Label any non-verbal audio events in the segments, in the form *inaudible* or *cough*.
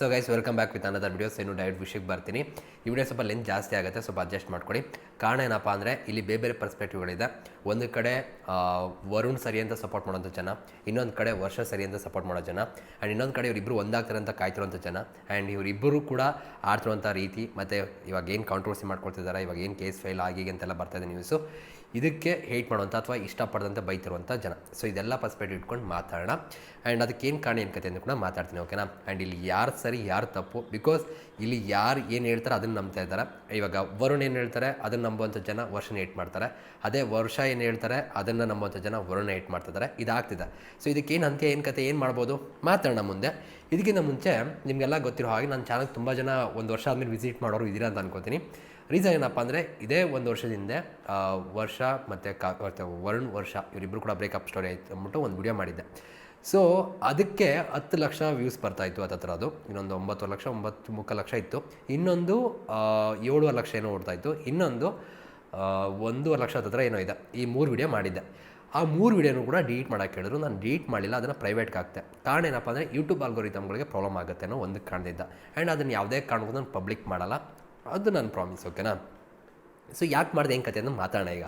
So guys welcome back with another videos ಇನ್ನು direct ವಿಷಯಕ್ಕೆ ಬರ್ತೀನಿ. ಈ ವಿಡಿಯೋ ಸ್ವಲ್ಪ ಲೆಂತ್ ಜಾಸ್ತಿ ಆಗುತ್ತೆ, ಸ್ವಲ್ಪ ಅಡ್ಜಸ್ಟ್ ಮಾಡ್ಕೊಳ್ಳಿ. ಕಾರಣ ಏನಪ್ಪ ಅಂದರೆ, ಇಲ್ಲಿ ಬೇರೆ ಬೇರೆ ಪರ್ಸ್ಪೆಕ್ಟಿವ್ಗಳಿದೆ ಒಂದು ಕಡೆ ವರುಣ್ ಸರಿ ಅಂತ ಸಪೋರ್ಟ್ ಮಾಡೋಂಥ ಜನ, ಇನ್ನೊಂದು ಕಡೆ ವರ್ಷ ಸರಿ ಅಂತ ಸಪೋರ್ಟ್ ಮಾಡೋ ಜನ ಆ್ಯಂಡ್ ಇನ್ನೊಂದು ಕಡೆ ಇವರಿಬ್ಬರು ಒಂದಾಗ್ತಾರೆ ಅಂತ ಕಾಯ್ತಿರೋಂಥ ಜನ ಆ್ಯಂಡ್ ಇವರಿಬ್ಬರು ಕೂಡ ಆಡ್ತಿರುವಂಥ ರೀತಿ, ಮತ್ತು ಇವಾಗ ಏನು ಕಾಂಟ್ರವರ್ಸಿ ಮಾಡ್ಕೊಳ್ತಿದ್ದಾರೆ, ಇವಾಗ ಏನು ಕೇಸ್ ಫೈಲ್ ಆಗಿ ಅಂತೆಲ್ಲ ಬರ್ತಾಯಿದೆ ನ್ಯೂಸು ಇದಕ್ಕೆ ಹೇಟ್ ಮಾಡುವಂಥ ಅಥವಾ ಇಷ್ಟಪಡದಂಥ ಬೈತಿರುವಂಥ ಜನ. ಸೊ ಇದೆಲ್ಲ ಪರ್ಸ್ಪೆಕ್ಟಿವ್ ಇಟ್ಕೊಂಡು ಮಾತಾಡೋಣ. ಆ್ಯಂಡ್ ಅದಕ್ಕೆ ಏನು ಕಾರಣ, ಏನು ಕತೆ ಅಂತ ಕೂಡ ಮಾತಾಡ್ತೀನಿ ಓಕೆನಾ ಆ್ಯಂಡ್ ಇಲ್ಲಿ ಯಾರು ಸರಿ, ಯಾರು ತಪ್ಪು? ಬಿಕಾಸ್ ಇಲ್ಲಿ ಯಾರು ಏನು ಹೇಳ್ತಾರೆ ಅದನ್ನು ನಂಬ್ತಾ ಇದ್ದಾರೆ. ಇವಾಗ ವರುಣ್ ಏನು ಹೇಳ್ತಾರೆ, ಅದನ್ನು ನಂಬುವಂಥ ಜನ ವರ್ಷನ ಏಟ್ ಮಾಡ್ತಾರೆ. ಅದೇ ವರ್ಷ ಏನು ಹೇಳ್ತಾರೆ, ಅದನ್ನು ನಂಬುವಂಥ ಜನ ವರುಣ ಏಟ್ ಮಾಡ್ತಿದ್ದಾರೆ ಇದಾಗ್ತಿದೆ. ಸೊ ಇದಕ್ಕೇನು ಅಂತ್ಯ, ಏನು ಕತೆ ಏನು ಮಾಡ್ಬೋದು? ಮಾತಾಡೋಣ ಮುಂದೆ. ಇದಕ್ಕಿಂತ ಮುಂಚೆ ನಿಮಗೆಲ್ಲ ಗೊತ್ತಿರೋ ಹಾಗೆ ನನ್ನ ಚಾನಲ್ ತುಂಬ ಜನ ಒಂದು ವರ್ಷ ಆದಮೇಲೆ ವಿಸಿಟ್ ಮಾಡೋರು ಇದ್ದೀರಾ ಅಂತ ಅನ್ಕೋತೀನಿ. ರೀಸನ್ ಏನಪ್ಪ ಅಂದರೆ ಇದೇ ಒಂದು ವರ್ಷದಿಂದ ವರ್ಷ ಮತ್ತು ಕಾ ವರುಣ್ ವರ್ಷ ಇವರಿಬ್ಬರು ಕೂಡ ಬ್ರೇಕಪ್ ಸ್ಟೋರಿ ಆಯಿತು ಅಂದ್ಬಿಟ್ಟು ಒಂದು ವಿಡಿಯೋ ಮಾಡಿದ್ದೆ. ಸೊ ಅದಕ್ಕೆ ಹತ್ತು ಲಕ್ಷ ವ್ಯೂಸ್ ಬರ್ತಾಯಿತ್ತು ಹತ್ತತ್ರ ಅದು ಇನ್ನೊಂದು ಒಂಬತ್ತು ಲಕ್ಷ, ಒಂಬತ್ತು ಮುಕ್ಕಾಲು ಲಕ್ಷ ಇತ್ತು. ಇನ್ನೊಂದು ಏಳುವರೆ ಲಕ್ಷ ಏನೋ ಓಡ್ತಾ ಇತ್ತು. ಇನ್ನೊಂದು ಒಂದೂವರೆ ಲಕ್ಷ ಹತ್ರ ಏನೋ ಇದೆ. ಈ ಮೂರು ವಿಡಿಯೋ ಮಾಡಿದ್ದೆ. ಆ ಮೂರು ವಿಡಿಯೋನು ಕೂಡ ಡಿಲೀಟ್ ಮಾಡೋಕ್ಕೆ ಹೇಳಿದ್ರು. ನಾನು ಡಿಲೀಟ್ ಮಾಡಿಲ್ಲ ಅದನ್ನು ಪ್ರೈವೇಟ್ಗೆ ಹಾಕ್ತೆ. ಕಾರಣ ಏನಪ್ಪ ಅಂದರೆ ಯೂಟ್ಯೂಬ್ ಆಲ್ಗೋರಿತಮ್ಗಳಿಗೆ ಪ್ರಾಬ್ಲಮ್ ಆಗುತ್ತೆ ಅನ್ನೋ ಒಂದು ಕಾರಣದಿಂದ. ಆ್ಯಂಡ್ ಅದನ್ನು ಯಾವುದೇ ಕಾರಣಕ್ಕೂ ನಾನು ಪಬ್ಲಿಕ್ ಮಾಡಲ್ಲ. ಅದು ನನ್ನ ಪ್ರಾಮಿಸ್ ಓಕೆನಾ ಸೊ ಯಾಕೆ ಮಾಡಿದೆ ಏನು ಕತೆ ಅಂತ ಮಾತಾಡೋಣ ಈಗ.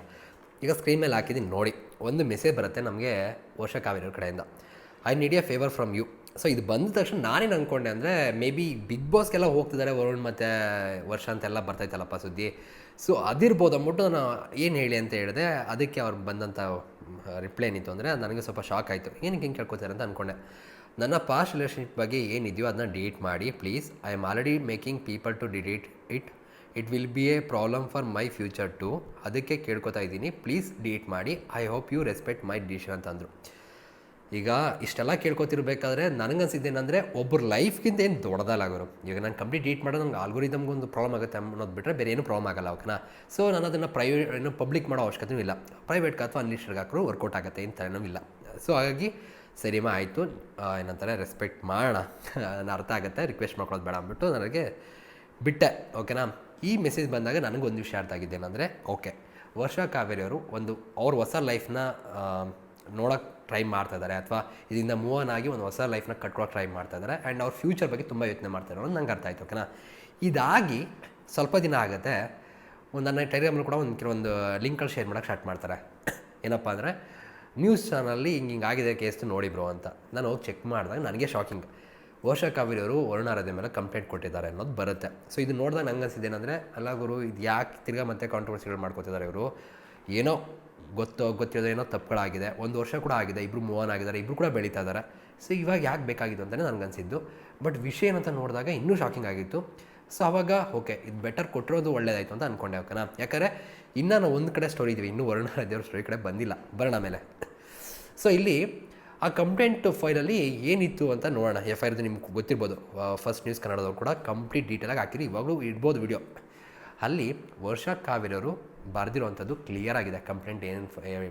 ಈಗ ಸ್ಕ್ರೀನ್ ಮೇಲೆ ಹಾಕಿದ್ದೀನಿ ನೋಡಿ. ಒಂದು ಮೆಸೇಜ್ ಬರುತ್ತೆ ನಮಗೆ ವರ್ಷ ಕಾವೇರಿ ಕಡೆಯಿಂದ. I need a favour from you so ಇದು ಬಂದ ತಕ್ಷಣ ನಾನೇನು ಅಂದ್ಕೊಂಡೆ ಅಂದರೆ ಮೇ ಬಿ ಬಿಗ್ ಬಾಸ್ಗೆಲ್ಲ ಹೋಗ್ತಿದ್ದಾರೆ ವರುಣ್ ಮತ್ತು ವರ್ಷ ಅಂತೆಲ್ಲ ಬರ್ತೈತಲ್ಲಪ್ಪ ಸುದ್ದಿ. ಸೊ ಅದಿರ್ಬೋದು ಅಂದ್ಬಿಟ್ಟು ನಾನು ಏನು ಹೇಳಿ ಅಂತ ಹೇಳಿದೆ, ಅದಕ್ಕೆ ಅವ್ರು ಬಂದಂಥ ರಿಪ್ಲೈ ಏನಿತ್ತು ಅಂದರೆ, ನನಗೆ ಸ್ವಲ್ಪ ಶಾಕ್ ಆಯಿತು. ಏನಕ್ಕೆ ಹಿಂಗೆ ಕೇಳ್ಕೊತಾರೆ ಅಂತ ಅಂದ್ಕೊಂಡೆ ನನ್ನ ಪಾಸ್ಟ್ ರಿಲೇಷನ್ಶಿಪ್ ಬಗ್ಗೆ ಏನಿದೆಯೋ ಅದನ್ನ ಡಿಲೀಟ್ ಮಾಡಿ, please. I am already making people to delete it. It will be a problem for my future too. ಅದಕ್ಕೆ ಕೇಳ್ಕೊತಾ ಇದ್ದೀನಿ. ಪ್ಲೀಸ್ ಡಿಲೀಟ್ ಮಾಡಿ. I hope you respect my decision ಅಂತಂದರು. ಈಗ ಇಷ್ಟೆಲ್ಲ ಕೇಳ್ಕೊತಿರ್ಬೇಕಾದ್ರೆ ನನಗನ್ಸಿದ್ದೇನೆಂದರೆ ಒಬ್ಬರು ಲೈಫ್ಗಿಂತ ಏನು ದೊಡ್ಡದಲ್ಲ ಅವರು ಈಗ ನಾನು ಕಂಪ್ಲೀಟ್ ಡೀಟ್ ಮಾಡೋದು ನಂಗೆ ಆಲ್ಗೋರಿದಮ್ಗೆ ಒಂದು ಪ್ರಾಬ್ಲಮ್ ಆಗುತ್ತೆ ಅನ್ನೋದು ಬಿಟ್ಟರೆ ಬೇರೆ ಏನೂ ಪ್ರಾಬ್ಲಮ್ ಆಗಲ್ಲ, ಓಕೆನಾ? ಸೊ ನಾನು ಅದನ್ನು ಪ್ರೈವೇಟ್ ಏನು ಪಬ್ಲಿಕ್ ಮಾಡೋ ಅವಶ್ಯಕತೆ ಇಲ್ಲ. ಪ್ರೈವೇಟ್ಗೆ ಅಥವಾ ಅನ್ಲಿಸ್ಟ್ರಿಗೆ ಹಾಕಿದ್ರು ವರ್ಕೌಟ್ ಆಗುತ್ತೆ ಏನೂ ಇಲ್ಲ. ಸೊ ಹಾಗಾಗಿ ಸರಿಮಾ ಆಯಿತು. ಏನಂತಾರೆ ರೆಸ್ಪೆಕ್ಟ್ ಮಾಡೋಣ. ನಾನು ಅರ್ಥ ಆಗುತ್ತೆ ರಿಕ್ವೆಸ್ಟ್ ಮಾಡ್ಕೊಳ್ಳೋದು ಬೇಡ ಅಂದ್ಬಿಟ್ಟು ನನಗೆ ಬಿಟ್ಟೆ, ಓಕೆನಾ? ಈ ಮೆಸೇಜ್ ಬಂದಾಗ ನನಗೊಂದು ವಿಷಯ ಅರ್ಥ ಆಗಿದ್ದೇನೆಂದರೆ ಓಕೆ, ವರ್ಷ ಕಾವೇರಿ ಅವರು ಒಂದು ಅವ್ರ ಹೊಸ ಲೈಫ್ನ ನೋಡೋಕ್ಕೆ ಟ್ರೈ ಮಾಡ್ತಾ ಇದ್ದಾರೆ, ಅಥವಾ ಇದರಿಂದ ಮೂವ್ ಆನ್ ಆಗಿ ಒಂದು ಹೊಸ ಲೈಫ್ನ ಕಟ್ಕೊಳಕ್ಕೆ ಟ್ರೈ ಮಾಡ್ತಾ ಇದ್ದಾರೆ ಆ್ಯಂಡ್ ಅವ್ರ ಫ್ಯೂಚರ್ ಬಗ್ಗೆ ತುಂಬ ಯೋಚನೆ ಮಾಡ್ತಾರೆ ಅನ್ನೋದು ನಂಗೆ ಅರ್ಥ ಆಯ್ತು, ಓಕೆನಾ? ಇದಾಗಿ ಸ್ವಲ್ಪ ದಿನ ಆಗುತ್ತೆ, ಒಂದು ನನ್ನ ಟೆಲಿಗ್ರಾಮಲ್ಲಿ ಕೂಡ ಒಂದು ಕೆಲವೊಂದು ಲಿಂಕ್ಗಳು ಶೇರ್ ಮಾಡೋಕ್ಕೆ ಸ್ಟಾರ್ಟ್ ಮಾಡ್ತಾರೆ. ಏನಪ್ಪ ಅಂದರೆ ನ್ಯೂಸ್ ಚಾನಲ್ಲಿ ಹಿಂಗೆ ಹಿಂಗೆ ಆಗಿದೆ ಕೇಸ್ ನೋಡಿ ಬ್ರೋ ಅಂತ. ನಾನು ಹೋಗಿ ಚೆಕ್ ಮಾಡಿದಾಗ ನನಗೆ ಶಾಕಿಂಗ್ ವರ್ಷ ಕಾವೇರಿಯವರು ಅವರು ವರುಣಾರದೆ ಮೇಲೆ ಕಂಪ್ಲೇಂಟ್ ಕೊಟ್ಟಿದ್ದಾರೆ ಅನ್ನೋದು ಬರುತ್ತೆ. ಸೊ ಇದು ನೋಡಿದಾಗ ನಂಗೆ ಅನ್ಸಿದ್ದು ಏನಂದರೆ, ಅಲ್ಲ ಗುರು, ಇದು ಯಾಕೆ ತಿರ್ಗಾ ಮತ್ತೆ ಕಾಂಟ್ರವರ್ಸಿಗಳು ಮಾಡ್ಕೊತಿದ್ದಾರೆ ಇವರು? ಏನೋ ಗೊತ್ತೋ ಗೊತ್ತಿರೋದು ಏನೋ ತಪ್ಪುಗಳಾಗಿದೆ. ಒಂದು ವರ್ಷ ಕೂಡ ಆಗಿದೆ ಇಬ್ಬರು ಮೂವ್ ಆನ್ ಆಗಿದ್ದಾರೆ ಇಬ್ಬರು ಕೂಡ ಬೆಳೀತಾ ಇದ್ದಾರೆ. ಸೊ ಇವಾಗ ಯಾಕೆ ಬೇಕಾಗಿತ್ತು ಅಂತಲೇ ನನಗನ್ಸಿದ್ದು ಬಟ್ ವಿಷಯ ಏನಂತ ನೋಡಿದಾಗ ಇನ್ನೂ ಶಾಕಿಂಗ್ ಆಗಿತ್ತು. ಸೊ ಅವಾಗ ಓಕೆ ಇದು ಬೆಟರ್ ಕೊಟ್ಟಿರೋದು ಒಳ್ಳೇದಾಯಿತು ಅಂತ ಅಂದ್ಕೊಂಡೆ ಓಕೆನಾ ಯಾಕಂದರೆ, ಇನ್ನೂ ನಾವು ಒಂದು ಕಡೆ ಸ್ಟೋರಿ ಇದ್ದೀವಿ ಇನ್ನೂ ವರುಣ ದೇವ್ರ ಸ್ಟೋರಿ ಕಡೆ ಬಂದಿಲ್ಲ, ಬರೋಣ ಮೇಲೆ ಸೊ ಇಲ್ಲಿ, ಆ ಕಂಪ್ಲೇಂಟ್ ಫೈಲಲ್ಲಿ ಏನಿತ್ತು ಅಂತ ನೋಡೋಣ. ಎಫ್ ಐ ಆರ್ದು ನಿಮ್ಗೆ ಗೊತ್ತಿರ್ಬೋದು. ಫಸ್ಟ್ ನ್ಯೂಸ್ ಕನ್ನಡದವ್ರು ಕೂಡ ಕಂಪ್ಲೀಟ್ ಡೀಟೇಲಾಗಿ ಹಾಕಿರಿ, ಇವಾಗಲೂ ಇಡ್ಬೋದು ವಿಡಿಯೋ ಅಲ್ಲಿ ವರ್ಷ ಕಾವೇರಿಯವರು ಬರೆದಿರುವಂಥದ್ದು ಕ್ಲಿಯರ್ ಆಗಿದೆ ಕಂಪ್ಲೇಂಟ್ ಏನು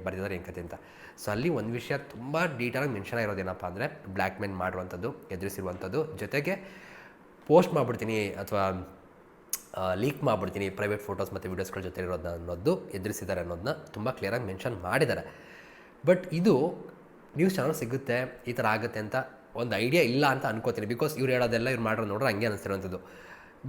ಬರೆದಿದ್ದಾರೆ ಏನು ಕತೆ ಅಂತ. ಸೊ ಅಲ್ಲಿ ಒಂದು ವಿಷಯ ತುಂಬ ಡೀಟೇಲಾಗಿ ಮೆನ್ಷನ್ ಆಗಿರೋದೇನಪ್ಪ ಅಂದರೆ ಬ್ಲ್ಯಾಕ್ ಮೇಲ್ ಮಾಡಿರುವಂಥದ್ದು, ಎದುರಿಸಿರುವಂಥದ್ದು, ಜೊತೆಗೆ ಪೋಸ್ಟ್ ಮಾಡಿಬಿಡ್ತೀನಿ ಅಥವಾ ಲೀಕ್ ಮಾಡಿಬಿಡ್ತೀನಿ ಪ್ರೈವೇಟ್ ಫೋಟೋಸ್ ಮತ್ತು ವೀಡಿಯೋಸ್ಗಳ ಜೊತೆ ಇರೋದನ್ನ ಅನ್ನೋದು ಎದುರಿಸಿದ್ದಾರೆ ಅನ್ನೋದನ್ನ ತುಂಬ ಕ್ಲಿಯರಾಗಿ ಮೆನ್ಷನ್ ಮಾಡಿದ್ದಾರೆ. ಬಟ್ ಇದು ನ್ಯೂಸ್ ಚಾನಲ್ ಸಿಗುತ್ತೆ, ಈ ಥರ ಆಗುತ್ತೆ ಅಂತ ಒಂದು ಐಡಿಯಾ ಇಲ್ಲ ಅಂತ ಅನ್ಕೋತೀನಿ ಬಿಕಾಸ್ ಇವ್ರು ಹೇಳೋದೆಲ್ಲ ಇವ್ರು ಮಾಡೋದು ನೋಡ್ರೆ ಹಂಗೆ ಅನಿಸ್ತಿರೋವಂಥದ್ದು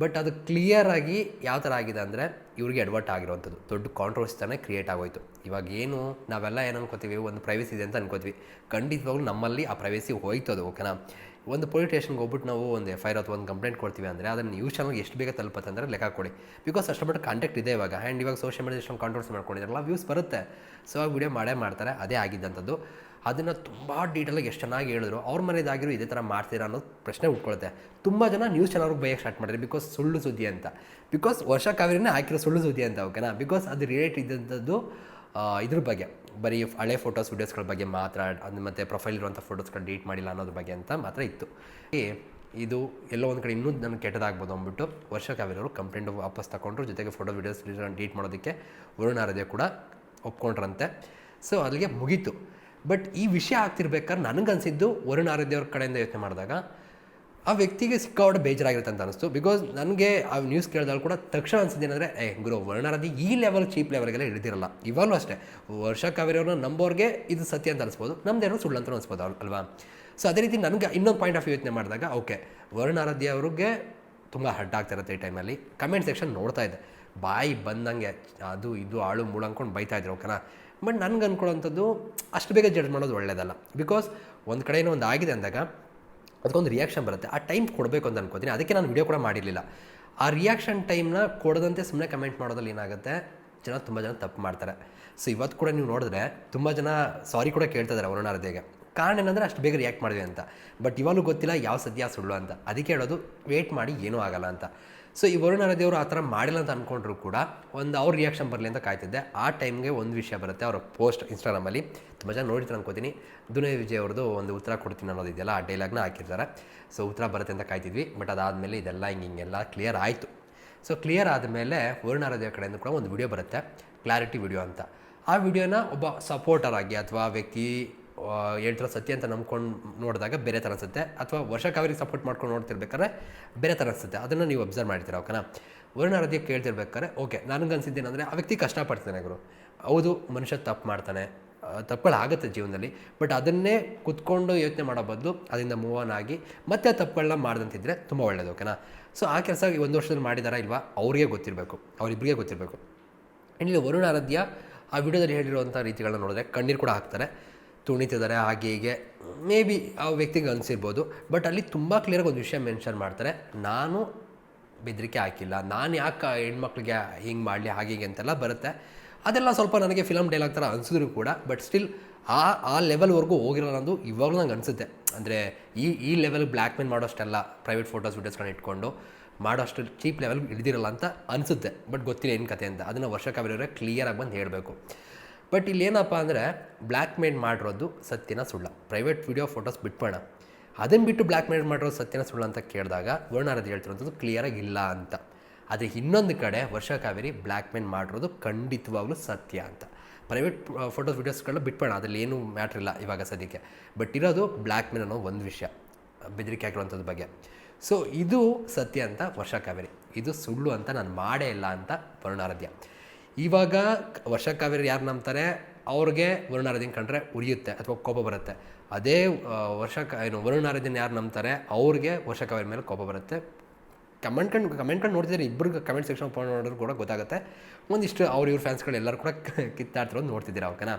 ಬಟ್ ಅದು ಕ್ಲಿಯರಾಗಿ ಯಾವ ಥರ ಆಗಿದೆ ಅಂದರೆ ಇವ್ರಿಗೆ ಅಡ್ವರ್ಟ್ ಆಗಿರೋವಂಥದ್ದು ದೊಡ್ಡ ಕಾಂಟ್ರವರ್ಸಿ ತಾನೇ ಕ್ರಿಯೇಟ್ ಆಗೋಯ್ತು. ಇವಾಗ ಏನು, ನಾವೆಲ್ಲ ಏನು ಅನ್ಕೋತೀವಿ, ಒಂದು ಪ್ರೈವೇಸಿ ಇದೆ ಅಂತ ಅನ್ಕೋತೀವಿ. ಖಂಡಿತವಾಗ್ಲೂ ನಮ್ಮಲ್ಲಿ ಆ ಪ್ರೈವೇಸಿ ಹೋಯ್ತು ಅದು ಓಕೆನಾ ಒಂದು ಪೊಲೀಸ್ ಸ್ಟೇಷನ್ಗೆ ಹೋಗ್ಬಿಟ್ಟು ನಾವು ಒಂದು ಎಫ್ ಐ ಆರ್ ಅಥವಾ ಒಂದು ಕಂಪ್ಲೇಂಟ್ ಕೊಡ್ತೀವಿ ಅಂದರೆ ಅದನ್ನು ನ್ಯೂಸ್ ಚಾನಲ್ಗೆ ಎಷ್ಟು ಬೇಗ ತಲುಪತ್ತೆ ಅಂದರೆ ಲೆಕ್ಕ ಕೊಡಿ. ಬಿಕಾಸ್ ಅಷ್ಟು ಮಟ್ಟ ಕಾಂಟ್ಯಾಕ್ಟ್ ಇದೆ ಇವಾಗ. ಆ್ಯಂಡ್ ಇವಾಗ ಸೋಷಿಯಲ್ ಮೀಡಿಯಾ ಎಷ್ಟು ಮಾಡ್ಕೊಂಡಿದ್ದಾರೆ ಮಾಡ್ಕೊಂಡಿದ್ದಾರಲ್ಲ ವ್ಯೂಸ್ ಬರುತ್ತೆ. ಸೊ ಆ ವಿಡಿಯೋ ಮಾಡೇ ಮಾಡ್ತಾರೆ, ಅದೇ ಆಗಿದ್ದಂಥದ್ದು. ಅದನ್ನು ತುಂಬ ಡೀಟೇಲಾಗಿ ಎಷ್ಟು ಚೆನ್ನಾಗಿ ಹೇಳಿದ್ರು, ಅವ್ರ ಮನೇದಾಗಿರೋ ಇದೇ ಥರ ಮಾಡ್ತೀರಾ ಅನ್ನೋದು ಪ್ರಶ್ನೆ ಉಟ್ಕೊಳುತ್ತೆ. ತುಂಬ ಜನ ನ್ಯೂಸ್ ಚಾನಲ್ಗೆ ಬೈಯಕ್ಕೆ ಸ್ಟಾರ್ಟ್ ಮಾಡಿದ್ರೆ ಬಿಕಾಸ್ ಸುಳ್ಳು ಸುದ್ದಿ ಅಂತ. ಬಿಕಾಸ್ ವರ್ಷ ಕಾವೇರಿನೇ ಹಾಕಿರೋ ಸುಳ್ಳು ಸುದ್ದಿ ಅಂತ ಓಕೆನಾ ಬಿಕಾಸ್ ಅದು ರಿಲೇಟ್ ಇದ್ದಂಥದ್ದು ಇದ್ರ ಬಗ್ಗೆ, ಬರೀ ಹಳೆ ಫೋಟೋಸ್ ವೀಡಿಯೋಸ್ಗಳ ಬಗ್ಗೆ ಮಾತ್ರ, ಅದು ಮತ್ತು ಪ್ರೊಫೈಲ್ ಇರುವಂಥ ಫೋಟೋಸ್ಗಳು ಡಿಲೀಟ್ ಮಾಡಿಲ್ಲ ಅನ್ನೋದ್ರ ಬಗ್ಗೆ ಅಂತ ಮಾತ್ರ ಇತ್ತು. ಇದು ಎಲ್ಲೋ ಒಂದು ಕಡೆ ಇನ್ನೂ ನನಗೆ ಕೆಟ್ಟದಾಗ್ಬೋದು ಅಂದ್ಬಿಟ್ಟು ವರ್ಷ ಕಾವೇರಿ ಅವರು ಕಂಪ್ಲೇಂಟ್ ವಾಪಸ್ ತಗೊಂಡ್ರು, ಜೊತೆಗೆ ಫೋಟೋ ವೀಡಿಯೋಸ್ ಡಿಲೀಟ್ ಮಾಡೋದಕ್ಕೆ ವರುಣ ಕೂಡ ಒಪ್ಕೊಂಡ್ರಂತೆ. ಸೊ ಅಲ್ಲಿಗೆ ಮುಗೀತು. ಬಟ್ ಈ ವಿಷಯ ಆಗ್ತಿರ್ಬೇಕಾದ್ರೆ ನನಗನ್ಸಿದ್ದು ವರುಣ ಆರಾಧ್ಯ ಕಡೆಯಿಂದ ಯೋಚನೆ ಮಾಡಿದಾಗ ಆ ವ್ಯಕ್ತಿಗೆ ಸಿಕ್ಕಾಪಟ್ಟೆ ಬೇಜಾರಾಗಿರುತ್ತೆ ಅಂತ ಅನಿಸ್ತು. ಬಿಕಾಸ್ ನನಗೆ ಆ ನ್ಯೂಸ್ ಕೇಳಿದಾಗ ಕೂಡ ತಕ್ಷಣ ಅನಿಸಿದ್ದೇನೆಂದರೆ ಏ ಗುರು ವರ್ಣಾರದಿ ಈ ಲೆವೆಲ್ ಚೀಪ್ ಲೆವೆಲ್ಗೆಲ್ಲ ಹಿಡಿದಿರಲ್ಲ. ಇವಾಗಲೂ ಅಷ್ಟೇ. ವರ್ಷ ಕಾವೇರಿ ನಂಬೋರಿಗೆ ಇದು ಸತ್ಯ ಅಂತ ಅನಿಸ್ಬೋದು. ನಮ್ದೇನೋ ಸುಳ್ಳು ಅಂತ ಅನಿಸ್ಬೋದು ಅಲ್- ಅಲ್ವಾ? ಸೊ ಅದೇ ರೀತಿ ನನಗೆ ಇನ್ನೊಂದು ಪಾಯಿಂಟ್ ಆಫ್ ಯೋಚನೆ ಮಾಡಿದಾಗ ಓಕೆ ವರ್ಣಾರಾಧ್ಯ ಅವ್ರಿಗೆ ತುಂಬ ಹಡ್ ಆಗ್ತಿರುತ್ತೆ ಈ ಟೈಮಲ್ಲಿ ಕಮೆಂಟ್ ಸೆಕ್ಷನ್ ನೋಡ್ತಾ ಇದ್ದೆ. ಬಾಯಿ ಬಂದಂಗೆ, ಅದು, ಇದು, ಆಳು, ಮೂಳು ಅಂದ್ಕೊಂಡು ಬೈತಾ ಇದ್ರು, ಓಕೆನಾ? ಬಟ್ ನನಗೆ ಅಂದ್ಕೊಳ್ಳೋಂಥದ್ದು ಅಷ್ಟು ಬೇಗ ಜಡ್ಜ್ ಮಾಡೋದು ಒಳ್ಳೇದಲ್ಲ. ಬಿಕಾಸ್ ಒಂದು ಕಡೆ ಏನೋ ಒಂದು ಆಗಿದೆ ಅಂದಾಗ ಅದಕ್ಕೊಂದು ರಿಯಾಕ್ಷನ್ ಬರುತ್ತೆ. ಆ ಟೈಮ್ ಕೊಡಬೇಕು ಅಂತ ಅನ್ಕೋತೀನಿ. ಅದಕ್ಕೆ ನಾನು ವಿಡಿಯೋ ಕೂಡ ಮಾಡಿರಲಿಲ್ಲ. ಆ ರಿಯಾಕ್ಷನ್ ಟೈಮ್ನ ಕೊಡದಂತೆ ಸುಮ್ಮನೆ ಕಮೆಂಟ್ ಮಾಡೋದ್ರಲ್ಲಿ ಏನಾಗುತ್ತೆ? ಜನ ತುಂಬ ಜನ ತಪ್ಪು ಮಾಡ್ತಾರೆ. ಸೊ ಇವತ್ತು ಕೂಡ ನೀವು ನೋಡಿದ್ರೆ ತುಂಬ ಜನ ಸಾರಿ ಕೂಡ ಕೇಳ್ತಾ ಇದ್ದಾರೆ ವರುಣ ಆರಾಧ್ಯಗೆ ಕಾರಣ ಏನಂದರೆ ಅಷ್ಟು ಬೇಗ ರಿಯಾಕ್ಟ್ ಮಾಡಿದೆ ಅಂತ. ಬಟ್ ಇವಾಗಲೂ ಗೊತ್ತಿಲ್ಲ ಯಾವ ಸದ್ಯ ಸುಳ್ಳು ಅಂತ. ಅದಕ್ಕೆ ಹೇಳೋದು ವೇಟ್ ಮಾಡಿ ಏನೂ ಆಗಲ್ಲ ಅಂತ. ಸೊ ಈ ವರುಣ ಆರಾಧ್ಯ ಅವರು ಆ ಥರ ಮಾಡಿಲ್ಲ ಅಂತ ಅಂದ್ಕೊಂಡ್ರು ಕೂಡ ಒಂದು ಅವ್ರ ರಿಯಾಕ್ಷನ್ ಬರಲಿ ಅಂತ ಕಾಯ್ತಿದ್ದೆ. ಆ ಟೈಮ್ಗೆ ಒಂದು ವಿಷಯ ಬರುತ್ತೆ, ಅವರ ಪೋಸ್ಟ್ ಇನ್ಸ್ಟಾಗ್ರಾಮಲ್ಲಿ ತುಂಬ ಜನ ನೋಡಿದ್ರೆ ಅನ್ಕೋತೀನಿ. ದುನೇ ವಿಜಯ್ ಅವ್ರದ್ದು ಒಂದು ಉತ್ತರ ಕೊಡ್ತೀನಿ ಅನ್ನೋದಿದೆಯಲ್ಲ, ಆ ಡೈಲಾಗ್ನ ಹಾಕಿರ್ತಾರೆ. ಸೊ ಉತ್ತರ ಬರುತ್ತೆ ಅಂತ ಕಾಯ್ತಿದ್ವಿ. ಬಟ್ ಅದಾದಮೇಲೆ ಇದೆಲ್ಲ ಹಿಂಗೆ ಹಿಂಗೆಲ್ಲ ಕ್ಲಿಯರ್ ಆಯಿತು. ಸೊ ಕ್ಲಿಯರ್ ಆದಮೇಲೆ ವರುಣಾರ ದೇವ್ರ ಕಡೆಯಿಂದ ಕೂಡ ಒಂದು ವಿಡಿಯೋ ಬರುತ್ತೆ ಕ್ಲಾರಿಟಿ ವಿಡಿಯೋ ಅಂತ. ಆ ವಿಡಿಯೋನ ಒಬ್ಬ ಸಪೋರ್ಟರ್ ಆಗಿ ಅಥವಾ ವ್ಯಕ್ತಿ ಹೇಳ್ತಿರೋ ಸತ್ಯ ಅಂತ ನಂಬ್ಕೊಂಡು ನೋಡಿದಾಗ ಬೇರೆ ಥರ ಅನಿಸುತ್ತೆ. ಅಥವಾ ವರ್ಷಕ್ಕೆ ಅವ್ರಿಗೆ ಸಪೋರ್ಟ್ ಮಾಡ್ಕೊಂಡು ನೋಡ್ತಿರ್ಬೇಕಾದ್ರೆ ಬೇರೆ ಥರ ಅನಿಸುತ್ತೆ. ಅದನ್ನು ನೀವು ಅಬ್ಸರ್ವ್ ಮಾಡ್ತೀರಾ, ಓಕೆನಾ? ವರುಣ ಆರಾಧ್ಯ ಕೇಳ್ತಿರ್ಬೇಕಾದ್ರೆ, ಓಕೆ, ನನಗೆ ಅನ್ಸಿದ್ದೇನೆಂದರೆ ಆ ವ್ಯಕ್ತಿ ಕಷ್ಟಪಡ್ತಾನೆ ಗುರು. ಹೌದು, ಮನುಷ್ಯ ತಪ್ಪು ಮಾಡ್ತಾನೆ. ತಪ್ಪುಗಳಾಗುತ್ತೆ ಜೀವನದಲ್ಲಿ. ಬಟ್ ಅದನ್ನೇ ಕುತ್ಕೊಂಡು ಯೋಚನೆ ಮಾಡೋ ಬದಲು ಅದರಿಂದ ಮೂವ್ ಆನ್ ಆಗಿ ಮತ್ತೆ ಆ ತಪ್ಪುಗಳನ್ನ ಮಾಡ್ದಂತಿದ್ರೆ ತುಂಬ ಒಳ್ಳೇದು, ಓಕೆನಾ? ಸೊ ಆ ಕೆಲಸ ಒಂದು ವರ್ಷದಲ್ಲಿ ಮಾಡಿದಾರಾ ಇಲ್ವಾ? ಅವ್ರಿಗೆ ಗೊತ್ತಿರಬೇಕು. ಅವರಿಬ್ಬರಿಗೆ ಗೊತ್ತಿರಬೇಕು. ಇಲ್ಲಿ ವರುಣ ಆರಾಧ್ಯ ಆ ವಿಡಿಯೋದಲ್ಲಿ ಹೇಳಿರುವಂಥ ರೀತಿಗಳನ್ನ ನೋಡಿದ್ರೆ ಕಣ್ಣೀರು ಕೂಡ ಹಾಕ್ತಾರೆ. ತುಣಿತಿದ್ದಾರೆ, ಹಾಗೆ ಹೀಗೆ. ಮೇ ಬಿ ಆ ವ್ಯಕ್ತಿಗೆ ಅನಿಸಿರ್ಬೋದು ಬಟ್ ಅಲ್ಲಿ ತುಂಬ ಕ್ಲಿಯರಾಗಿ ಒಂದು ವಿಷಯ ಮೆನ್ಷನ್ ಮಾಡ್ತಾರೆ. ನಾನು ಬೆದರಿಕೆ ಹಾಕಿಲ್ಲ, ನಾನು ಯಾಕೆ ಹೆಣ್ಮಕ್ಳಿಗೆ ಹಿಂಗೆ ಮಾಡಲಿ, ಹಾಗೆ ಹೀಗೆ ಅಂತೆಲ್ಲ ಬರುತ್ತೆ. ಅದೆಲ್ಲ ಸ್ವಲ್ಪ ನನಗೆ ಫಿಲಮ್ ಡೈಲಾಗ್ ಥರ ಅನಿಸಿದ್ರು ಕೂಡ ಬಟ್ ಸ್ಟಿಲ್ ಆ ಆ ಲೆವೆಲ್ವರೆಗೂ ಹೋಗಿರಲ್ಲ ಅನ್ನೋದು ಇವಾಗಲೂ ನಂಗೆ ಅನಿಸುತ್ತೆ. ಅಂದರೆ ಈ ಈ ಲೆವೆಲ್ ಬ್ಲ್ಯಾಕ್ ಮೇಲ್ ಮಾಡೋಷ್ಟೆಲ್ಲ ಪ್ರೈವೇಟ್ ಫೋಟೋಸ್ ವೀಡಿಯೋಸ್ಗಳನ್ನ ಇಟ್ಕೊಂಡು ಮಾಡೋಷ್ಟು ಚೀಪ್ ಲೆವೆಲ್ ಹಿಡಿದಿರಲ್ಲ ಅಂತ ಅನಿಸುತ್ತೆ. ಬಟ್ ಗೊತ್ತಿಲ್ಲ ಏನು ಕತೆ ಅಂತ. ಅದನ್ನು ವರ್ಷಕ್ಕೆ ಕಾವಿರವರೇ ಕ್ಲಿಯರಾಗಿ ಬಂದು ಹೇಳಬೇಕು. ಬಟ್ ಇಲ್ಲಿ ಏನಪ್ಪ ಅಂದರೆ ಬ್ಲ್ಯಾಕ್ ಮೇಲ್ ಮಾಡಿರೋದು ಸತ್ಯನ ಸುಳ್ಳ. ಪ್ರೈವೇಟ್ ವಿಡಿಯೋ ಫೋಟೋಸ್ ಬಿಟ್ಬೋಣ ಅದನ್ನು ಬಿಟ್ಟು ಬ್ಲ್ಯಾಕ್ ಮೇಲ್ ಮಾಡಿರೋದು ಸತ್ಯನ ಸುಳ್ಳು ಅಂತ ಕೇಳಿದಾಗ ವರ್ಣಾರದು ಹೇಳ್ತಿರೋದು ಕ್ಲಿಯರಾಗಿ ಇಲ್ಲ ಅಂತ. ಆದರೆ ಇನ್ನೊಂದು ಕಡೆ ವರ್ಷ ಕಾವೇರಿ ಬ್ಲ್ಯಾಕ್ ಮೇಲ್ ಮಾಡಿರೋದು ಖಂಡಿತವಾಗ್ಲೂ ಸತ್ಯ ಅಂತ. ಪ್ರೈವೇಟ್ ಫೋಟೋಸ್ ವೀಡಿಯೋಸ್ಗಳು ಬಿಟ್ಬೋಣ ಅದರಲ್ಲಿ ಏನು ಮ್ಯಾಟ್ರ್ ಇಲ್ಲ ಇವಾಗ ಸದ್ಯಕ್ಕೆ. ಬಟ್ ಇರೋದು ಬ್ಲ್ಯಾಕ್ ಮೇಲ್ ಅನ್ನೋ ಒಂದು ವಿಷಯ, ಬೆದರಿಕೆ ಆಗಿರುವಂಥದ್ದು ಬಗ್ಗೆ. ಸೊ ಇದು ಸತ್ಯ ಅಂತ ವರ್ಷ ಕಾವೇರಿ. ಇದು ಸುಳ್ಳು ಅಂತ ನಾನು ಮಾಡೇ ಇಲ್ಲ ಅಂತ ವರುಣಾರಾಧ್ಯ ಇವಾಗ ವರ್ಷ ಕಾವೇರಿ ಯಾರು ನಂಬ್ತಾರೆ? ಅವ್ರಿಗೆ ವರುಣಾರಾಧ್ಯನ ಕಂಡ್ರೆ ಉರಿಯುತ್ತೆ ಅಥವಾ ಕೋಪ ಬರುತ್ತೆ. ಅದೇ ವರ್ಷ ಏನು ವರುಣಾರಾಧ್ಯನ ಯಾರು ನಂಬ್ತಾರೆ? ಅವ್ರಿಗೆ ವರ್ಷ ಕಾವೇರಿ ಮೇಲೆ ಕೋಪ ಬರುತ್ತೆ. ಕಮೆಂಟ್ ಕಂಡು ಕಮೆಂಟ್ ಕಂಡು ನೋಡ್ತಿದ್ರೆ ಇಬ್ಬರಿಗೆ ಕಮೆಂಟ್ ಸೆಕ್ಷನ್ ಫೋನ್ ನೋಡೋರು ಕೂಡ ಗೊತ್ತಾಗುತ್ತೆ. ಒಂದಿಷ್ಟು ಅವ್ರ ಇವ್ರ ಫ್ಯಾನ್ಸ್ಗಳು ಎಲ್ಲರೂ ಕೂಡ *laughs* ಕಿತ್ತಾಡ್ತಿರೋದು ನೋಡ್ತಿದ್ದೀರಾ ಓಕೆನಾ?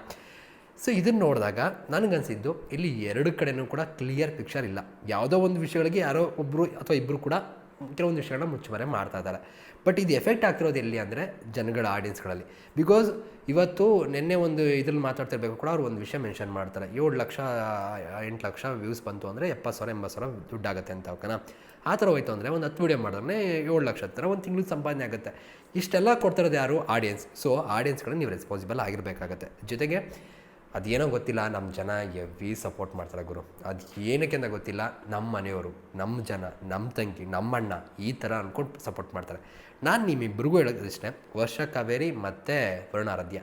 ಸೊ ಇದನ್ನು ನೋಡಿದಾಗ ನನಗನ್ಸಿದ್ದು ಇಲ್ಲಿ ಎರಡು ಕಡೆಯೂ ಕೂಡ ಕ್ಲಿಯರ್ ಪಿಕ್ಚರ್ ಇಲ್ಲ. ಯಾವುದೋ ಒಂದು ವಿಷಯಗಳಿಗೆ ಯಾರೋ ಒಬ್ಬರು ಅಥವಾ ಇಬ್ಬರು ಕೂಡ ಕೆಲವೊಂದು ವಿಷಯಗಳನ್ನ ಮುಚ್ಚುಮರೆ ಮಾಡ್ತಾ ಇದ್ದಾರೆ. ಬಟ್ ಇದು ಎಫೆಕ್ಟ್ ಆಗ್ತಿರೋದು ಎಲ್ಲಿ ಅಂದರೆ ಜನಗಳ ಆಡಿಯನ್ಸ್ಗಳಲ್ಲಿ ಬಿಕಾಸ್ ಇವತ್ತು ನಿನ್ನೆ ಒಂದು ಇದ್ರಲ್ಲಿ ಮಾತಾಡ್ತಿರ್ಬೇಕು ಕೂಡ ಅವ್ರು ಒಂದು ವಿಷಯ ಮೆನ್ಷನ್ ಮಾಡ್ತಾರೆ. ಏಳು ಲಕ್ಷ, ಎಂಟು ಲಕ್ಷ ವ್ಯೂಸ್ ಬಂತು ಅಂದರೆ ಎಪ್ಪತ್ತು ಸಾವಿರ, ಎಂಬತ್ತು ಸಾವಿರ ದುಡ್ಡಾಗುತ್ತೆ ಅಂತ ಓಕೆನಾ ಆ ಥರ ಹೋಯ್ತು ಅಂದರೆ ಒಂದು ಹತ್ತು ವೀಡಿಯೋ ಮಾಡಿದ್ರೆ ಏಳು ಲಕ್ಷ ಹತ್ತಿರ ಒಂದು ತಿಂಗಳು ಸಂಪಾದನೆ ಆಗುತ್ತೆ. ಇಷ್ಟೆಲ್ಲ ಕೊಡ್ತಿರೋದು ಯಾರು? ಆಡಿಯನ್ಸ್ ಸೊ ಆಡಿಯನ್ಸ್ಗಳನ್ನ ನೀವು ರೆಸ್ಪಾನ್ಸಿಬಲ್ ಆಗಿರಬೇಕಾಗತ್ತೆ. ಜೊತೆಗೆ ಅದೇನೋ ಗೊತ್ತಿಲ್ಲ ನಮ್ಮ ಜನ ಎವಿ ಸಪೋರ್ಟ್ ಮಾಡ್ತಾರೆ ಗುರು. ಅದು ಏನಕ್ಕೆ ಅಂತ ಗೊತ್ತಿಲ್ಲ ನಮ್ಮ ಮನೆಯವರು ನಮ್ಮ ಜನ ನಮ್ಮ ತಂಗಿ ನಮ್ಮ ಅಣ್ಣ ಈ ಥರ ಅಂದ್ಕೊಂಡು ಸಪೋರ್ಟ್ ಮಾಡ್ತಾರೆ. ನಾನು ನಿಮ್ಮಿಬ್ಬರಿಗೂ ಹೇಳೋದಿಷ್ಟೇ ವರ್ಷ ಕಾವೇರಿ ಮತ್ತು ವರುಣಾರಾಧ್ಯ.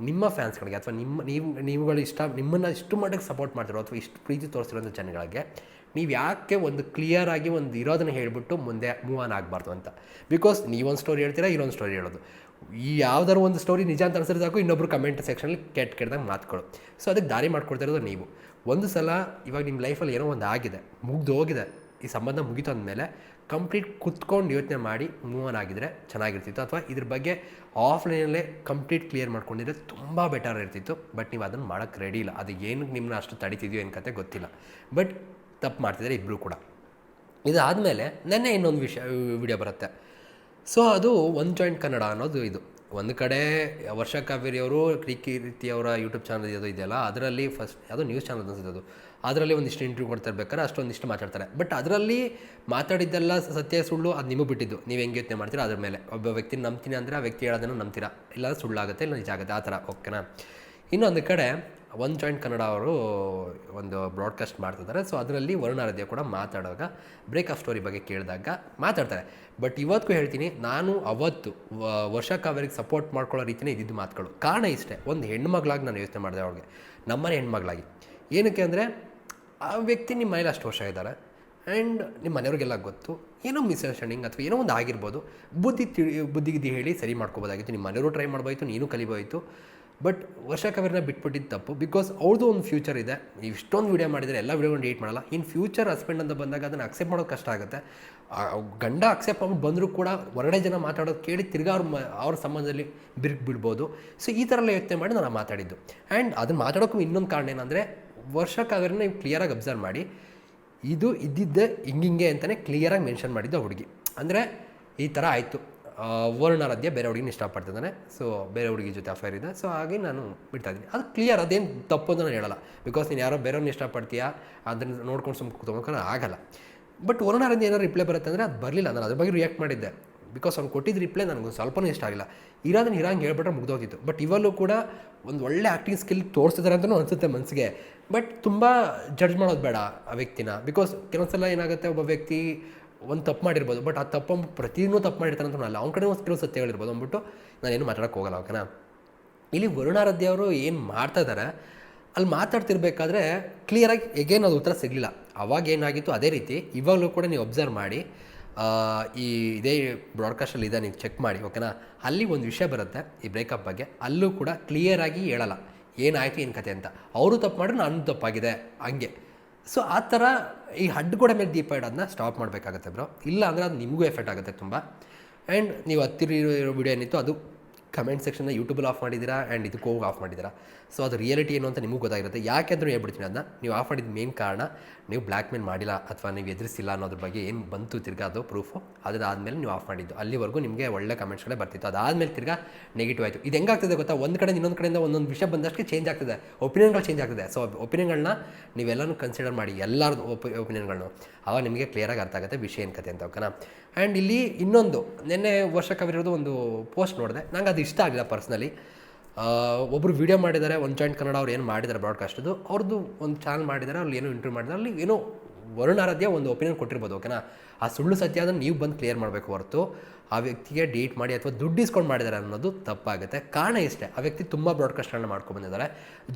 ನಿಮ್ಮ ಫ್ಯಾನ್ಸ್ಗಳಿಗೆ ಅಥವಾ ನಿಮ್ಮ, ನೀವು ನೀವುಗಳು ಇಷ್ಟ, ನಿಮ್ಮನ್ನು ಇಷ್ಟು ಮಟ್ಟಕ್ಕೆ ಸಪೋರ್ಟ್ ಮಾಡ್ತಿರೋ ಅಥವಾ ಇಷ್ಟು ಪ್ರೀತಿ ತೋರಿಸಿರೋಂಥ ಜನಗಳಿಗೆ ನೀವು ಯಾಕೆ ಒಂದು ಕ್ಲಿಯರ್ ಆಗಿ ಒಂದು ಇರೋದನ್ನ ಹೇಳಿಬಿಟ್ಟು ಮುಂದೆ ಮೂವ್ ಆನ್ ಆಗಬಾರ್ದು ಅಂತ. ಬಿಕಾಸ್ ನೀವೊಂದು ಸ್ಟೋರಿ ಹೇಳ್ತೀರಾ ಇನ್ನೊಂದು ಸ್ಟೋರಿ ಹೇಳೋದು. ಈ ಯಾವ್ದಾರು ಒಂದು ಸ್ಟೋರಿ ನಿಜ ಅಂತ ಅನ್ಸಿದ್ರೆ ಸಾಕು, ಇನ್ನೊಬ್ರು ಕಮೆಂಟ್ ಸೆಕ್ಷನಲ್ಲಿ ಕೆಟ್ಟ ಕೆಟ್ಟದಾಗ ಮಾತುಗಳು ಸೊ ಅದಕ್ಕೆ ದಾರಿ ಮಾಡ್ಕೊಡ್ತಿರೋದು ನೀವು. ಒಂದು ಸಲ ಇವಾಗ ನಿಮ್ಮ ಲೈಫಲ್ಲಿ ಏನೋ ಒಂದು ಆಗಿದೆ, ಮುಗ್ದು ಹೋಗಿದೆ, ಈ ಸಂಬಂಧ ಮುಗಿತು ಅಂದಮೇಲೆ ಕಂಪ್ಲೀಟ್ ಕುತ್ಕೊಂಡು ಯೋಚನೆ ಮಾಡಿ ಮೂವ್ ಆನ್ ಆಗಿದ್ರೆ ಚೆನ್ನಾಗಿರ್ತಿತ್ತು. ಅಥವಾ ಇದ್ರ ಬಗ್ಗೆ ಆಫ್ಲೈನಲ್ಲೇ ಕಂಪ್ಲೀಟ್ ಕ್ಲಿಯರ್ ಮಾಡ್ಕೊಂಡಿದ್ರೆ ತುಂಬ ಬೆಟರ್ ಇರ್ತಿತ್ತು. ಬಟ್ ನೀವು ಅದನ್ನು ಮಾಡೋಕ್ಕೆ ರೆಡಿ ಇಲ್ಲ. ಅದು ಏನು ನಿಮ್ಮನ್ನ ಅಷ್ಟು ತಡಿತಿದೆಯೋ ಏನು ಕತೆ ಗೊತ್ತಿಲ್ಲ. ಬಟ್ ತಪ್ಪು ಮಾಡ್ತಿದ್ದಾರೆ ಇಬ್ಬರು ಕೂಡ. ಇದಾದಮೇಲೆ ನೆನ್ನೆ ಇನ್ನೊಂದು ವಿಷಯ ವಿಡಿಯೋ ಬರುತ್ತೆ. ಸೊ ಅದು ಒನ್ ಜಾಯಿಂಟ್ ಕನ್ನಡ ಅನ್ನೋದು ಇದು. ಒಂದು ಕಡೆ ವರ್ಷ ಕಾವೇರಿಯವರು ಅವರು ಕ್ರಿಕಿ ರೀತಿ ಅವರ ಯೂಟ್ಯೂಬ್ ಚಾನಲ್ ಅದು ಇದೆಯಲ್ಲ, ಅದರಲ್ಲಿ ಫಸ್ಟ್ ಅದು ನ್ಯೂಸ್ ಚಾನಲ್ ಅನ್ಸುತ್ತೆ ಅದು. ಅದರಲ್ಲಿ ಒಂದಿಷ್ಟು ಇಂಟರ್ವ್ಯೂ ಕೊಡ್ತಾ ಇರ್ಬೇಕಾದ್ರೆ ಅಷ್ಟೊಂದಿಷ್ಟು ಮಾತಾಡ್ತಾರೆ. ಬಟ್ ಅದರಲ್ಲಿ ಮಾತಾಡಿದ್ದೆಲ್ಲ ಸತ್ಯ ಸುಳ್ಳು ಅದು ನಿಮಗೆ ಬಿಟ್ಟಿದ್ದು. ನೀವು ಹೆಂಗೆ ಯೋಚನೆ ಮಾಡ್ತೀರಾ ಅದ್ರ ಮೇಲೆ. ಒಬ್ಬ ವ್ಯಕ್ತಿ ನಂಬ್ತೀನಿ ಅಂದರೆ ಆ ವ್ಯಕ್ತಿ ಹೇಳೋದನ್ನು ನಂಬ್ತೀರಾ? ಇಲ್ಲ ಸುಳ್ಳಾಗುತ್ತೆ, ಇಲ್ಲ ನಿಜ ಆಗುತ್ತೆ. ಆ ಥರ. ಓಕೆನಾ ಇನ್ನೊಂದು ಕಡೆ ಒನ್ ಜಾಯಿಂಟ್ ಕನ್ನಡ ಅವರು ಒಂದು ಬ್ರಾಡ್ಕಾಸ್ಟ್ ಮಾಡ್ತಿದ್ದಾರೆ. ಸೊ ಅದರಲ್ಲಿ ವರುಣಾರಾಧ್ಯ ಕೂಡ ಮಾತಾಡುವಾಗ ಬ್ರೇಕ್ ಆಫ್ ಸ್ಟೋರಿ ಬಗ್ಗೆ ಕೇಳಿದಾಗ ಮಾತಾಡ್ತಾರೆ. ಬಟ್ ಇವತ್ತಿಗೂ ಹೇಳ್ತೀನಿ, ನಾನು ಅವತ್ತು ವರ್ಷ ಕಾವೇರಿಗೆ ಸಪೋರ್ಟ್ ಮಾಡ್ಕೊಳ್ಳೋ ರೀತಿಯೇ ಇದ್ದಿದ್ದು ಮಾತುಗಳು. ಕಾರಣ ಇಷ್ಟೇ, ಒಂದು ಹೆಣ್ಮಗಳಾಗಿ ನಾನು ಯೋಚನೆ ಮಾಡಿದೆ ಅವ್ರಿಗೆ. ನಮ್ಮನೆ ಹೆಣ್ಮಗಳಾಗಿ. ಏನಕ್ಕೆ ಅಂದರೆ, ಆ ವ್ಯಕ್ತಿ ನಿಮ್ಮ ಮನೇಲಿ ಅಷ್ಟು ವರ್ಷ ಇದ್ದಾರೆ. ಆ್ಯಂಡ್ ನಿಮ್ಮ ಮನೆಯವ್ರಿಗೆಲ್ಲ ಗೊತ್ತು. ಏನೋ ಮಿಸ್ಅಂಡರ್ಸ್ಟ್ಯಾಂಡಿಂಗ್ ಅಥವಾ ಏನೋ ಒಂದು ಆಗಿರ್ಬೋದು. ಬುದ್ಧಿ ತಿಳಿ ಬುದ್ಧಿ ಗಿದ್ದಿ ಹೇಳಿ ಸರಿ ಮಾಡ್ಕೋಬೋದಾಗಿತ್ತು. ನಿಮ್ಮ ಮನೆಯವರು ಟ್ರೈ ಮಾಡ್ಬೋಯ್ತು ನೀನು ಕಲಿಬೋಯ್ತು ಬಟ್ ವರ್ಷ ಕವರ್ನ ಬಿಟ್ಬಿಟ್ಟಿದ್ದು ತಪ್ಪು. ಬಿಕಾಸ್ ಅವ್ರದ್ದು ಒಂದು ಫ್ಯೂಚರ್ ಇದೆ. ಇಷ್ಟೊಂದು ವೀಡಿಯೋ ಮಾಡಿದರೆ ಎಲ್ಲ ವೀಡಿಯೋಗಳನ್ನ ಡಿಲೀಟ್ ಮಾಡಲ್ಲ. ಇನ್ ಫ್ಯೂಚರ್ ಹಸ್ಬೆಂಡ್ ಅಂತ ಬಂದಾಗ ಅದನ್ನು ಅಕ್ಸೆಪ್ಟ್ ಮಾಡೋದು ಕಷ್ಟ ಆಗುತ್ತೆ. ಗಂಡ ಅಕ್ಸೆಪ್ಟ್ ಮಾಡ್ಬಿಟ್ಟು ಬಂದರೂ ಕೂಡ ಹೊರಗಡೆ ಜನ ಮಾತಾಡೋದು ಕೇಳಿ ತಿರ್ಗಾ ಅವ್ರ ಅವ್ರ ಸಂಬಂಧದಲ್ಲಿ ಬಿರುಕು ಬಿಡ್ಬೋದು ಸೊ ಈ ಥರ ಎಲ್ಲ ಯೋಚನೆ ಮಾಡಿ ನಾನು ಮಾತಾಡಿದ್ದು. ಆ್ಯಂಡ್ ಅದನ್ನು ಮಾತಾಡೋಕ್ಕೂ ಇನ್ನೊಂದು ಕಾರಣ ಏನಂದರೆ ವರ್ಷ ಕಾವೇರಿನ ನೀವು ಕ್ಲಿಯರಾಗಿ ಅಬ್ಸರ್ವ್ ಮಾಡಿ. ಇದು ಇದ್ದಿದ್ದೆ ಹಿಂಗಿಂಗೆ ಅಂತಲೇ ಕ್ಲಿಯರಾಗಿ ಮೆನ್ಷನ್ ಮಾಡಿದ್ದು ಹುಡುಗಿ. ಅಂದರೆ ಈ ಥರ ಆಯಿತು. ವರ್ಣಾರಾಧ್ಯ ಬೇರೆ ಹುಡುಗಿನ ಇಷ್ಟಪಡ್ತಿದ್ದಾನೆ. ಸೊ ಬೇರೆ ಹುಡುಗಿ ಜೊತೆ ಅಫೇರ್ ಇದೆ. ಸೊ ಹಾಗೆ ನಾನು ಬಿಡ್ತಾ ಇದ್ದೀನಿ. ಅದು ಕ್ಲಿಯರ್ ಅದೇನು ತಪ್ಪು ಅಂತ ನಾನು ಹೇಳಲ್ಲ. ಬಿಕಾಸ್ ನೀನು ಯಾರೋ ಬೇರೆಯವ್ರನ್ನ ಇಷ್ಟಪಡ್ತೀಯಾ? ಅದನ್ನು ನೋಡ್ಕೊಂಡು ಸುಮ್ಮನೆ ಕೂತ್ಕೊಂಡು ಆಗಲ್ಲ. ಬಟ್ ವರ್ಣರಾಧ್ಯ ಏನಾದ್ರು ರಿಪ್ಲೈ ಬರುತ್ತೆ ಅಂದರೆ ಅದು ಬರಲಿಲ್ಲ. ನಾನು ಅದ್ರ ಬಗ್ಗೆ ರಿಯಾಕ್ಟ್ ಮಾಡಿದ್ದೆ. ಬಿಕಾಸ್ ಅವ್ನು ಕೊಟ್ಟಿದ್ದ ರಿಪ್ಲೈ ನನಗೆ ಸ್ವಲ್ಪನೂ ಇಷ್ಟ ಆಗಿಲ್ಲ. ಇರೋದನ್ನ ಇರಂಗೆ ಹೇಳ್ಬಿಟ್ರೆ ಮುಗ್ದೋಗಿತ್ತು. ಬಟ್ ಇವಲ್ಲೂ ಕೂಡ ಒಂದು ಒಳ್ಳೆ ಆ್ಯಕ್ಟಿಂಗ್ ಸ್ಕಿಲ್ ತೋರಿಸಿದ್ದಾರೆ ಅಂತಲೂ ಅನಿಸುತ್ತೆ ಮನಸ್ಸಿಗೆ ಬಟ್ ತುಂಬ ಜಡ್ಜ್ ಮಾಡೋದು ಬೇಡ ಆ ವ್ಯಕ್ತಿನ. ಬಿಕಾಸ್ ಕೆಲವೊಂದ್ಸಲ ಏನಾಗುತ್ತೆ ಒಬ್ಬ ವ್ಯಕ್ತಿ ಒಂದು ತಪ್ಪು ಮಾಡಿರ್ಬೋದು ಬಟ್ ಆ ತಪ್ಪು ಪ್ರತಿನೂ ತಪ್ಪು ಮಾಡಿರ್ತಾನೆ ಅಂತ ಅಲ್ಲ, ಅವ್ನ ಕಡೆ ಒಂದು ಕೆಲವು ಸತ್ಯಗಳಿರ್ಬೋದು ಅಂದ್ಬಿಟ್ಟು ನಾನೇನು ಮಾತಾಡೋಕ್ಕೆ ಹೋಗಲ್ಲ ಓಕೆನಾ ಇಲ್ಲಿ ವರುಣಾರಾಧ್ಯ ಅವರು ಏನು ಮಾಡ್ತಾಯಿದ್ದಾರೆ ಅಲ್ಲಿ ಮಾತಾಡ್ತಿರ್ಬೇಕಾದ್ರೆ ಕ್ಲಿಯರಾಗಿ ಎಗೇನ್ ಅದು ಉತ್ತರ ಸಿಗಲಿಲ್ಲ. ಅವಾಗ ಏನಾಗಿತ್ತು, ಅದೇ ರೀತಿ ಇವಾಗಲೂ ಕೂಡ ನೀವು ಅಬ್ಸರ್ವ್ ಮಾಡಿ ಈ ಇದೇ ಬ್ರಾಡ್ಕಾಸ್ಟಲ್ಲಿ ಇದೆ, ನೀವು ಚೆಕ್ ಮಾಡಿ ಓಕೆನಾ ಅಲ್ಲಿ ಒಂದು ವಿಷಯ ಬರುತ್ತೆ ಈ ಬ್ರೇಕಪ್ ಬಗ್ಗೆ, ಅಲ್ಲೂ ಕೂಡ ಕ್ಲಿಯರಾಗಿ ಹೇಳಲ್ಲ, ಏನಾಯಿತು, ಏನು ಕತೆ ಅಂತ. ಅವರು ತಪ್ಪು ಮಾಡಿದ್ರೆ ನಾನು ತಪ್ಪಾಗಿದೆ, ಹಂಗೆ. ಸೊ ಆ ಥರ ಈ ಹಡ್ಗೋಡೆ ಮೇಲೆ ದೀಪ ಇಡೋದನ್ನ ಸ್ಟಾಪ್ ಮಾಡಬೇಕಾಗತ್ತೆ ಬ್ರೋ ಇಲ್ಲ ಅಂದರೆ ಅದು ನಿಮಗೂ ಎಫೆಕ್ಟ್ ಆಗುತ್ತೆ ತುಂಬ. ಆ್ಯಂಡ್ ನೀವು ಹತ್ತಿರ ಇರೋ ವಿಡಿಯೋ ಏನಿತ್ತು ಅದು ಕಮೆಂಟ್ ಸೆಕ್ಷನ್ನ ಯೂಟ್ಯೂಬಲ್ಲಿ ಆಫ್ ಮಾಡಿದ್ದೀರಾ? ಆ್ಯಂಡ್ ಇದಕ್ಕೆ ಹೋಗಿ ಆಫ್ ಮಾಡಿದ್ದೀರಾ? ಸೊ ಅದು ರಿಯಾಲಿಟಿ ಏನು ಅಂತ ನಿಮಗೂ ಗೊತ್ತಾಗಿರುತ್ತೆ. ಯಾಕೆ ಅಂತ ಹೇಳ್ಬಿಡ್ತೀನಿ ಅದನ್ನ. ನೀವು ಆಫ್ ಮಾಡಿದ ಮೇನ್ ಕಾರಣ ನೀವು ಬ್ಲ್ಯಾಕ್ ಮೇಲ್ ಮಾಡಿಲ್ಲ ಅಥವಾ ನೀವು ಎದುರಿಸಿಲ್ಲ ಅನ್ನೋದ್ರ ಬಗ್ಗೆ ಏನು ಬಂತು ತಿರ್ಗಾ ಅದು ಪ್ರೂಫು ಅದಾದಮೇಲೆ ನೀವು ಆಫ್ ಮಾಡಿದ್ದು. ಅಲ್ಲಿವರೆಗೂ ನಿಮಗೆ ಒಳ್ಳೆ ಕಮೆಂಟ್ಸ್ಗಳೇ ಬರ್ತಿತ್ತು. ಅದಾದಮೇಲೆ ತಿರ್ಗಾ ನೆಗೆಟಿವ್ ಆಯಿತು. ಇದು ಹೆಂಗಾಗ್ತದೆ ಗೊತ್ತಾ? ಒಂದು ಕಡೆ ಇನ್ನೊಂದು ಕಡೆಯಿಂದ ಒಂದೊಂದು ವಿಷಯ ಬಂದಷ್ಟು ಚೇಂಜ್ ಆಗ್ತದೆ. ಒಪಿನಿಯನ್ಗಳು ಚೇಂಜ್ ಆಗ್ತದೆ. ಸೊ ಒಪಿನಿಯನ್ಗಳನ್ನ ನೀವೆಲ್ಲನೂ ಕನ್ಸಿಡರ್ ಮಾಡಿ ಎಲ್ಲರದ್ದು ಒಪಿ ಒಪಿನಿಯನ್ಗಳನ್ನು ಆವಾಗ ನಿಮಗೆ ಕ್ಲಿಯರಾಗಿ ಅರ್ಥ ಆಗುತ್ತೆ ವಿಷಯ ಏನು ಕತೆ ಅಂತ, ಓಕೆನಾ? ಆ್ಯಂಡ್ ಇಲ್ಲಿ ಇನ್ನೊಂದು, ನಿನ್ನೆ ವರ್ಷ ಕವಿರೋದು ಒಂದು ಪೋಸ್ಟ್ ನೋಡಿದೆ. ನಂಗೆ ಅದು ಇಷ್ಟ ಆಗಿಲ್ಲ ಪರ್ಸ್ನಲಿ ಒಬ್ಬರು ವೀಡಿಯೋ ಮಾಡಿದ್ದಾರೆ ಒನ್ ಜಾಯಿಂಟ್ ಕನ್ನಡ ಅವ್ರು ಏನು ಮಾಡಿದ್ದಾರೆ ಬ್ರಾಡ್ಕಾಸ್ಟದು ಅವ್ರದ್ದು ಒಂದು ಚಾನಲ್ ಮಾಡಿದ್ದಾರೆ ಅಲ್ಲಿ ಏನೋ ಇಂಟರ್ವ್ಯೂ ಮಾಡಿದ್ದಾರೆ ಅಲ್ಲಿ ಏನೋ ವರುಣಾರಾಧ್ಯ ಒಂದು ಒಪಿನಿಯನ್ ಕೊಟ್ಟಿರ್ಬೋದು ಓಕೆನಾ ಆ ಸುಳ್ಳು ಸತ್ಯ ಅದನ್ನು ನೀವು ಬಂದು ಕ್ಲಿಯರ್ ಮಾಡಬೇಕು ಹೊರತು. ಆ ವ್ಯಕ್ತಿಗೆ ಡೇಟ್ ಮಾಡಿ ಅಥವಾ ದುಡ್ಡು ಇಸ್ಕೊಂಡು ಮಾಡಿದ್ದಾರೆ ಅನ್ನೋದು ತಪ್ಪಾಗುತ್ತೆ. ಕಾರಣ ಇಷ್ಟೇ. ಆ ವ್ಯಕ್ತಿ ತುಂಬ ಬ್ರಾಡ್ಕಾಸ್ಟ್ಗಳನ್ನ ಮಾಡ್ಕೊಂಡು ಬಂದಿದ್ದಾರೆ.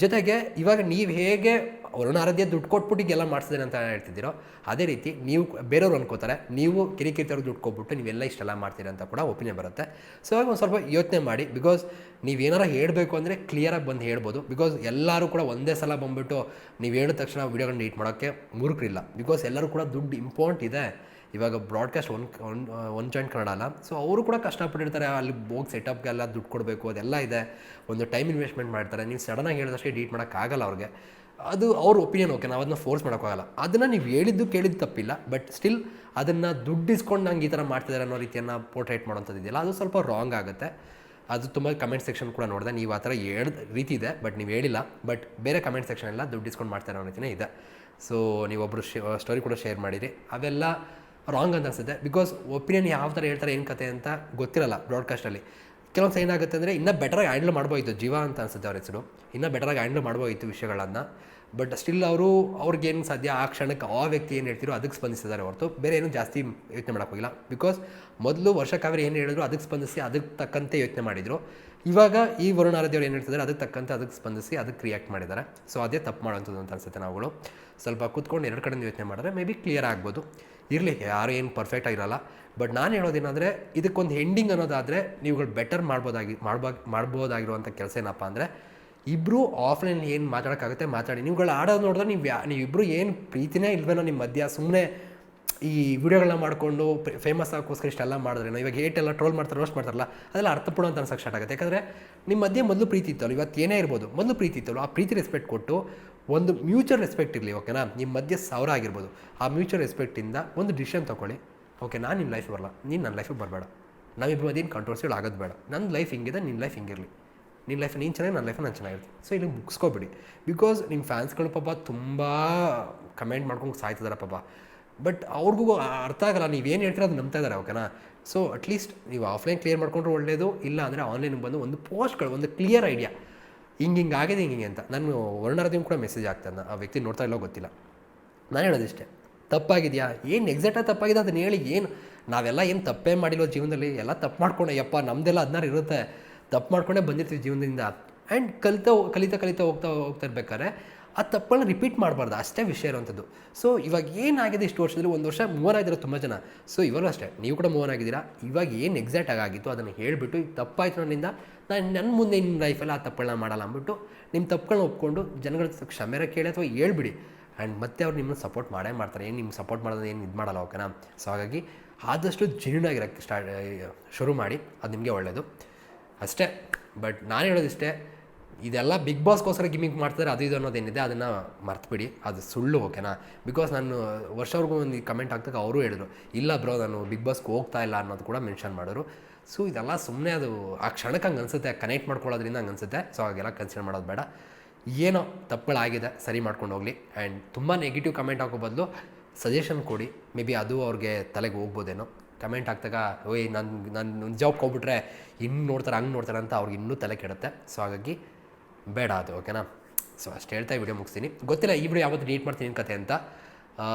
ಜೊತೆಗೆ ಇವಾಗ ನೀವು ಹೇಗೆ ವರುಣಾರಾಧ್ಯ ದುಡ್ಡು ಕೊಟ್ಬಿಟ್ಟು ಎಲ್ಲ ಮಾಡಿಸಿದ್ರೆ ಅಂತ ಹೇಳ್ತಿದ್ದೀರೋ, ಅದೇ ರೀತಿ ನೀವು ಬೇರೆಯವ್ರು ಅನ್ಕೋತಾರೆ, ನೀವು ಕಿರಿಕಿರಿತವ್ರಿಗೆ ದುಡ್ಡು ಕೊಟ್ಬಿಟ್ಟು ನೀವೆಲ್ಲ ಇಷ್ಟೆಲ್ಲ ಮಾಡ್ತೀರ ಅಂತ ಕೂಡ ಒಪಿನಿಯನ್ ಬರುತ್ತೆ. ಸೊ ಇವಾಗ ಒಂದು ಸ್ವಲ್ಪ ಯೋಚನೆ ಮಾಡಿ ಬಿಕಾಸ್ ನೀವೇನಾರ ಹೇಳಬೇಕು ಅಂದರೆ ಕ್ಲಿಯರಾಗಿ ಬಂದು ಹೇಳ್ಬೋದು. ಬಿಕಾಸ್ ಎಲ್ಲರೂ ಕೂಡ ಒಂದೇ ಸಲ ಬಂದುಬಿಟ್ಟು ನೀವು ಹೇಳಿದ ತಕ್ಷಣ ವೀಡಿಯೋಗಳನ್ನ ಡೀಟ್ ಮಾಡೋಕ್ಕೆ ಮುರುಕರಿಲ್ಲ ಬಿಕಾಸ್ ಎಲ್ಲರೂ ಕೂಡ ದುಡ್ಡು ಇಂಪಾರ್ಟೆಂಟ್ ಇದೆ. ಇವಾಗ broadcast one one one joint Kannada ಅಲ್ಲ. ಸೊ ಅವರು ಕೂಡ ಕಷ್ಟಪಟ್ಟಿರ್ತಾರೆ, ಅಲ್ಲಿ ಹೋಗಿ ಸೆಟಪ್ಗೆಲ್ಲ ದುಡ್ಡು ಕೊಡಬೇಕು, ಅದೆಲ್ಲ ಇದೆ. ಒಂದು ಟೈಮ್ ಇನ್ವೆಸ್ಟ್ಮೆಂಟ್ ಮಾಡ್ತಾರೆ. ನೀವು ಸಡನ್ನಾಗಿ ಹೇಳಿದಷ್ಟೇ ಡೀಟ್ ಮಾಡೋಕ್ಕಾಗಲ್ಲ ಅವ್ರಿಗೆ. ಅದು ಅವ್ರ ಒಪಿನಿಯನ್ ಓಕೆ ನಾವು ಅದನ್ನ ಫೋರ್ಸ್ ಮಾಡೋಕ್ಕಾಗಲ್ಲ. ಅದನ್ನು ನೀವು ಹೇಳಿದ್ದು ಕೇಳಿದ್ದು ತಪ್ಪಿಲ್ಲ ಬಟ್ ಸ್ಟಿಲ್ ಅದನ್ನು ದುಡ್ಡು ಇಸ್ಕೊಂಡು ನಂಗೆ ಈ ಥರ ಮಾಡ್ತಿದ್ದಾರೆ ಅನ್ನೋ ರೀತಿಯನ್ನು ಪೋರ್ಟ್ರೇಟ್ ಮಾಡೋಂಥದ್ದು ಇದೆಯಲ್ಲ, ಅದು ಸ್ವಲ್ಪ ರಾಂಗ್ ಆಗುತ್ತೆ. ಅದು ತುಂಬ ಕಮೆಂಟ್ ಸೆಕ್ಷನ್ ಕೂಡ ನೋಡಿದೆ, ನೀವು ಆ ಥರ ಹೇಳ್ದ ರೀತಿ ಇದೆ ಬಟ್ ನೀವು ಹೇಳಿಲ್ಲ. ಬಟ್ ಬೇರೆ ಕಮೆಂಟ್ ಸೆಕ್ಷನ್ ಎಲ್ಲ ದುಡ್ಡು ಇಸ್ಕೊಂಡು ಮಾಡ್ತಾರೆ ಅನ್ನೋ ರೀತಿಯೇ ಇದೆ. ಸೊ ನೀವೊಬ್ಬರು ಸ್ಟೋರಿ ಕೂಡ ಶೇರ್ ಮಾಡಿರಿ. ಅವೆಲ್ಲ ರಾಂಗ್ ಅಂತ ಅನಿಸುತ್ತೆ ಬಿಕಾಸ್ ಒಪಿನಿಯನ್ ಯಾವ ಥರ ಹೇಳ್ತಾರೆ, ಏನು ಕತೆ ಅಂತ ಗೊತ್ತಿರಲ್ಲ ಬ್ರಾಡ್ಕಾಸ್ಟಲ್ಲಿ ಕೆಲವೊಂದು ಏನಾಗುತ್ತೆ ಅಂದರೆ ಇನ್ನೂ ಬೆಟರಾಗಿ ಹ್ಯಾಂಡಲ್ ಮಾಡ್ಬೋಯಿತ್ತು. ಜೀವ ಅಂತ ಅನಿಸುತ್ತೆ ಅವ್ರ ಹೆಸರು. ಇನ್ನೂ ಬೆಟರಾಗಿ ಹ್ಯಾಂಡಲ್ ಮಾಡ್ಬೋಯಿತ್ತು ವಿಷಯಗಳನ್ನು. ಬಟ್ ಸ್ಟಿಲ್ ಅವರು ಅವ್ರಿಗೇನು ಸಾಧ್ಯ? ಆ ಕ್ಷಣಕ್ಕೆ ಆ ವ್ಯಕ್ತಿ ಏನು ಹೇಳ್ತಿರೋ ಅದಕ್ಕೆ ಸ್ಪಂದಿಸಿದ್ದಾರೆ ಹೊರತು. ಬೇರೆ ಏನು ಜಾಸ್ತಿ ಯೋಚನೆ ಮಾಡೋಕ್ಕೋಗಿಲ್ಲ ಬಿಕಾಸ್ ಮೊದಲು ವರ್ಷ ಕಾವೇರಿ ಏನು ಹೇಳಿದ್ರು ಅದಕ್ಕೆ ಸ್ಪಂದಿಸಿ, ಅದಕ್ಕೆ ತಕ್ಕಂತೆ ಯೋಚನೆ ಮಾಡಿದರು. ಇವಾಗ ಈ ವರುಣಾರದಿಯವ್ರು ಏನು ಹೇಳ್ತಿದ್ದಾರೆ, ಅದಕ್ಕೆ ತಕ್ಕಂತೆ ಅದಕ್ಕೆ ಸ್ಪಂದಿಸಿ, ಅದಕ್ಕೆ ರಿಯಾಕ್ಟ್ ಮಾಡಿದ್ದಾರೆ. ಸೊ ಅದೇ ತಪ್ಪು ಮಾಡೋಂಥದ್ದು ಅಂತ ಅನಿಸುತ್ತೆ ನಾವುಗಳು. ಸ್ವಲ್ಪ ಕೂತ್ಕೊಂಡು ಎರಡು ಕಡೆಯಿಂದ ಯೋಚನೆ ಮಾಡಿದ್ರೆ ಮೇ ಬಿ ಕ್ಲಿಯರ್ ಆಗ್ಬೋದು. ಇರಲಿ, ಯಾರು ಏನು ಪರ್ಫೆಕ್ಟ್ ಆಗಿರಲ್ಲ. ಬಟ್ ನಾನು ಹೇಳೋದೇನಂದರೆ ಇದಕ್ಕೊಂದು ಎಂಡಿಂಗ್ ಅನ್ನೋದಾದರೆ ನೀವುಗಳು ಬೆಟರ್ ಮಾಡ್ಬೋದಾಗಿ, ಮಾಡ್ಬೋ ಮಾಡ್ಬೋದಾಗಿರುವಂಥ ಕೆಲಸ ಏನಪ್ಪ ಅಂದರೆ ಇಬ್ಬರು ಆಫ್ಲೈನ್ ಏನು ಮಾತಾಡೋಕ್ಕಾಗುತ್ತೆ ಮಾತಾಡಿ. ನೀವುಗಳು ಆಡೋದು ನೋಡಿದ್ರೆ ನೀವು ಯಾ ನೀವಿಬ್ಬರು ಏನು ಪ್ರೀತಿನೇ ಇಲ್ವೇನೋ ನಿಮ್ಮ ಮಧ್ಯ ಸುಮ್ಮನೆ ಈ ವಿಡಿಯೋಗಳನ್ನ ಮಾಡಿಕೊಂಡು ಫೇಮಸ್ ಆಗೋಸ್ಕರ ಇಷ್ಟೆಲ್ಲ ಮಾಡಿದ್ರೆ ಇವಾಗ ಏಟೆಲ್ಲ ಟ್ರೋಲ್ ಮಾಡ್ತಾರೆ ರೋಸ್ಟ್ ಮಾಡ್ತಾರಲ್ಲ, ಅದೆಲ್ಲ ಅರ್ಥಪೂರ್ಣ ಅಂತ ಅನ್ಸಕ್ಕೆ ಸ್ಟಾರ್ಟ್ ಆಗುತ್ತೆ. ಯಾಕಂದರೆ ನಿಮ್ಮ ಮಧ್ಯೆ ಮೊದಲು ಪ್ರೀತಿ ಇತ್ತಲ್ಲ ಇವತ್ತು ಏನೇ ಇರ್ಬೋದು, ಮೊದಲು ಪ್ರೀತಿ ಇತ್ತಲ್ಲ ಆ ಪ್ರೀತಿ ರೆಸ್ಪೆಕ್ಟ್ ಕೊಟ್ಟು ಒಂದು ಮ್ಯೂಚುವಲ್ ರೆಸ್ಪೆಕ್ಟ್ ಇರಲಿ ಓಕೆನಾ ನಿಮ್ಮ ಮಧ್ಯೆ ಸಾವಿರ ಆಗಿರ್ಬೋದು. ಆ ಮ್ಯೂಚುವಲ್ ರೆಸ್ಪೆಕ್ಟಿಂದ ಒಂದು ಡಿಸಿಷನ್ ತೊಗೊಳ್ಳಿ ಓಕೆ ನಾನು ನಿಮ್ಮ ಲೈಫ್ ಬರಲ್ಲ ನೀನು ನನ್ನ ಲೈಫಿಗೆ ಬರಬೇಡ. ನಾವಿಬ್ಬರು ಮಧ್ಯೆ ಕಂಟ್ರೋಲ್ಸ್ಗಳು ಆಗೋದು ಬೇಡ. ನನ್ನ ಲೈಫ್ ಹಿಂಗಿದೆ ನಿನ್ನ ಲೈಫ್ ಹಿಂಗಿರಲಿ. ನಿನ್ನ ಲೈಫ್ ನೀನು ಚೆನ್ನಾಗಿ ನನ್ನ ಲೈಫ್ ನಾನು ಚೆನ್ನಾಗಿರ್ತೀನಿ. ಸೊ ಇಲ್ಲಿ ಮುಗಿಸ್ಕೊಬಿಡಿ. ಬಿಕಾಸ್ ನಿಮ್ಮ ಫ್ಯಾನ್ಸ್ಗಳು ಪಾಪ ತುಂಬ ಕಮೆಂಟ್ ಮಾಡ್ಕೊಂಡು ಸಾಯ್ತಿದ್ದಾರೆ ಪಾಪ. ಬಟ್ ಅವ್ರಿಗೂ ಅರ್ಥ ಆಗಲ್ಲ ನೀವೇನು ಹೇಳ್ತೀರ ಅದು ನಂಬ್ತಾ ಇದ್ದಾರೆ ಓಕೆನಾ ಸೊ ಅಟ್ಲೀಸ್ಟ್ ನೀವು ಆಫ್ಲೈನ್ ಕ್ಲಿಯರ್ ಮಾಡ್ಕೊಂಡ್ರೆ ಒಳ್ಳೆಯದು ಇಲ್ಲ ಅಂದರೆ ಆನ್ಲೈನಿಗೆ ಬಂದು ಒಂದು ಪೋಸ್ಟ್ಗಳು ಒಂದು ಕ್ಲಿಯರ್ ಐಡಿಯಾ ಹಿಂಗೆ ಹಿಂಗೆ ಆಗಿದೆ ಹಿಂಗೆ ಅಂತ. ನಾನು ವರ್ಣರದಿಂದ ಕೂಡ ಮೆಸೇಜ್ ಆಗ್ತಾನೆ ಆ ವ್ಯಕ್ತಿ ನೋಡ್ತಾ ಇಲ್ಲೋ ಗೊತ್ತಿಲ್ಲ. ನಾನು ಹೇಳೋದಿಷ್ಟೇ ತಪ್ಪಾಗಿದೆಯಾ? ಏನು ಎಕ್ಸಾಕ್ಟಾಗಿ ತಪ್ಪಾಗಿದೆ ಅದನ್ನು ಹೇಳಿ, ಏನು ನಾವೆಲ್ಲ ಏನು ತಪ್ಪೇ ಮಾಡಿಲ್ವೋ ಜೀವನದಲ್ಲಿ? ಎಲ್ಲ ತಪ್ಪು ಮಾಡ್ಕೊಂಡೆ. ಯಪ್ಪ ನಮ್ಮದೆಲ್ಲ ಹದಿನಾರು ಇರುತ್ತೆ. ತಪ್ಪು ಮಾಡ್ಕೊಂಡೇ ಬಂದಿರ್ತೀವಿ ಜೀವನದಿಂದ. ಆ್ಯಂಡ್ ಕಲಿತಾ ಕಲಿತಾ ಕಲಿತಾ ಹೋಗ್ತಾ ಹೋಗ್ತಾ ಇರ್ಬೇಕಾದ್ರೆ ಆ ತಪ್ಪನ್ನ ರಿಪೀಟ್ ಮಾಡಬಾರ್ದು, ಅಷ್ಟೇ ವಿಷಯ ಇರುವಂಥದ್ದು. ಸೊ ಇವಾಗ ಏನಾಗಿದೆ ಇಷ್ಟು ವರ್ಷದಲ್ಲಿ? ಒಂದು ವರ್ಷ ಮೂವರ್ ಆಗಿದ್ದಾರೆ ತುಂಬ ಜನ. ಸೊ ಇವರು ಅಷ್ಟೇ, ನೀವು ಕೂಡ ಮೂವನ್ ಆಗಿದ್ದೀರಾ ಇವಾಗ ಏನು ಎಕ್ಸಾಕ್ಟ್ ಆಗಿತ್ತು ಅದನ್ನು ಹೇಳಿಬಿಟ್ಟು ತಪ್ಪಾಯಿತು ನನ್ನಿಂದ. ನಾನು ನನ್ನ ಮುಂದೆ ನಿಮ್ಮ ಲೈಫಲ್ಲಿ ಆ ತಪ್ಪುಗಳನ್ನ ಮಾಡಲ್ಲ ಅಂದ್ಬಿಟ್ಟು ನಿಮ್ಮ ತಪ್ಪುಗಳನ್ನ ಒಪ್ಕೊಂಡು ಜನಗಳ ಕ್ಷಮೆರ ಕೇಳಿ ಅಥವಾ ಹೇಳ್ಬಿಡಿ. ಆ್ಯಂಡ್ ಮತ್ತೆ ಅವ್ರು ನಿಮ್ಮನ್ನು ಸಪೋರ್ಟ್ ಮಾಡೇ ಮಾಡ್ತಾರೆ. ಏನು ನಿಮ್ಗೆ ಸಪೋರ್ಟ್ ಮಾಡೋದು, ಏನು ಇದು ಮಾಡಲ್ಲ, ಓಕೆನಾ? ಸೊ ಹಾಗಾಗಿ ಆದಷ್ಟು ಜೀರ್ಣ ಆಗಿರೋಕ್ಕೆ ಸ್ಟಾರ್ಟ್ ಶುರು ಮಾಡಿ. ಅದು ನಿಮಗೆ ಒಳ್ಳೆಯದು ಅಷ್ಟೇ. ಬಟ್ ನಾನು ಹೇಳೋದಿಷ್ಟೇ ಇದೆಲ್ಲ ಬಿಗ್ ಬಾಸ್ಗೋಸ್ಕರ ಗಿಮಿಂಗ್ ಮಾಡ್ತಾರೆ ಅದು ಇದು ಅನ್ನೋದೇನಿದೆ ಅದನ್ನು ಮರ್ತುಬಿಡಿ. ಅದು ಸುಳ್ಳು ಓಕೆನಾ ಬಿಕಾಸ್ ನಾನು ವರ್ಷವರೆಗೂ ಒಂದು ಕಮೆಂಟ್ ಹಾಕ್ದಾಗ ಅವರು ಹೇಳಿದ್ರು, ಇಲ್ಲ ಬ್ರೋ ನಾನು ಬಿಗ್ ಬಾಸ್ಗೆ ಹೋಗ್ತಾ ಇಲ್ಲ ಅನ್ನೋದು ಕೂಡ ಮೆನ್ಷನ್ ಮಾಡೋರು ಸೊ ಇದೆಲ್ಲ ಸುಮ್ಮನೆ ಅದು, ಆ ಕ್ಷಣಕ್ಕೆ ಹಂಗೆ ಅನಿಸುತ್ತೆ ಕನೆಕ್ಟ್ ಮಾಡ್ಕೊಳ್ಳೋದ್ರಿಂದ ಹಂಗೆ ಅನಿಸುತ್ತೆ. ಸೊ ಹಾಗೆಲ್ಲ ಕನ್ಸಿಡರ್ ಮಾಡೋದು ಬೇಡ. ಏನೋ ತಪ್ಪುಗಳಾಗಿದೆ, ಸರಿ ಮಾಡ್ಕೊಂಡು ಹೋಗಲಿ. ಆ್ಯಂಡ್ ತುಂಬ ನೆಗೆಟಿವ್ ಕಮೆಂಟ್ ಹಾಕೋ ಬದಲು ಸಜೆಷನ್ ಕೊಡಿ. ಮೇ ಬಿ ಅದು ಅವ್ರಿಗೆ ತಲೆಗೆ ಹೋಗ್ಬೋದೇನೋ. ಕಮೆಂಟ್ ಹಾಕ್ದಾಗ, ಓಯ್ ನನ್ನ ನನ್ನ ಜಾಬ್ಗೆ ಹೋಗ್ಬಿಟ್ರೆ ಹಿಂಗೆ ನೋಡ್ತಾರೆ, ಹಂಗೆ ನೋಡ್ತಾರೆ ಅಂತ ಅವ್ರಿಗೆ ಇನ್ನೂ ತಲೆ ಕೆಡುತ್ತೆ. ಸೊ ಹಾಗಾಗಿ ಬೇಡ ಅದು ಓಕೆನಾ ಸೊ ಅಷ್ಟು ಹೇಳ್ತಾ ಈ ವಿಡಿಯೋ ಮುಗಿಸ್ತೀನಿ. ಗೊತ್ತಿಲ್ಲ ಈ ವಿಡಿಯೋ ಯಾವತ್ತು ಡಿಲೀಟ್ ಮಾಡ್ತೀನಿ ಕತೆ ಅಂತ. ಆ,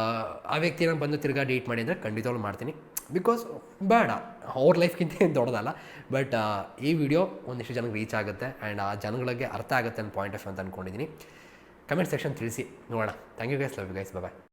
ವ್ಯಕ್ತಿ ನಾನು ಬಂದು ತಿರ್ಗಾ ಡಿಲೀಟ್ ಮಾಡಿ ಅಂದರೆ ಖಂಡಿತವಾಗ್ಲೂ ಮಾಡ್ತೀನಿ. ಬಿಕಾಸ್ ಬೇಡ ಅವ್ರ ಲೈಫ್ಗಿಂತ ಏನು ದೊಡ್ಡದಲ್ಲ. ಬಟ್ ಈ ವಿಡಿಯೋ ಒಂದಿಷ್ಟು ಜನಕ್ಕೆ ರೀಚ್ ಆಗುತ್ತೆ ಆ್ಯಂಡ್ ಆ ಜನಗಳಿಗೆ ಅರ್ಥ ಆಗುತ್ತೆ ಅನ್ನೋ ಪಾಯಿಂಟ್ ಆಫ್ ಅಂತ ಅಂದ್ಕೊಂಡಿದ್ದೀನಿ ಕಮೆಂಟ್ ಸೆಕ್ಷನ್ ತಿಳಿಸಿ ನೋಡೋಣ. Thank you guys love you guys bye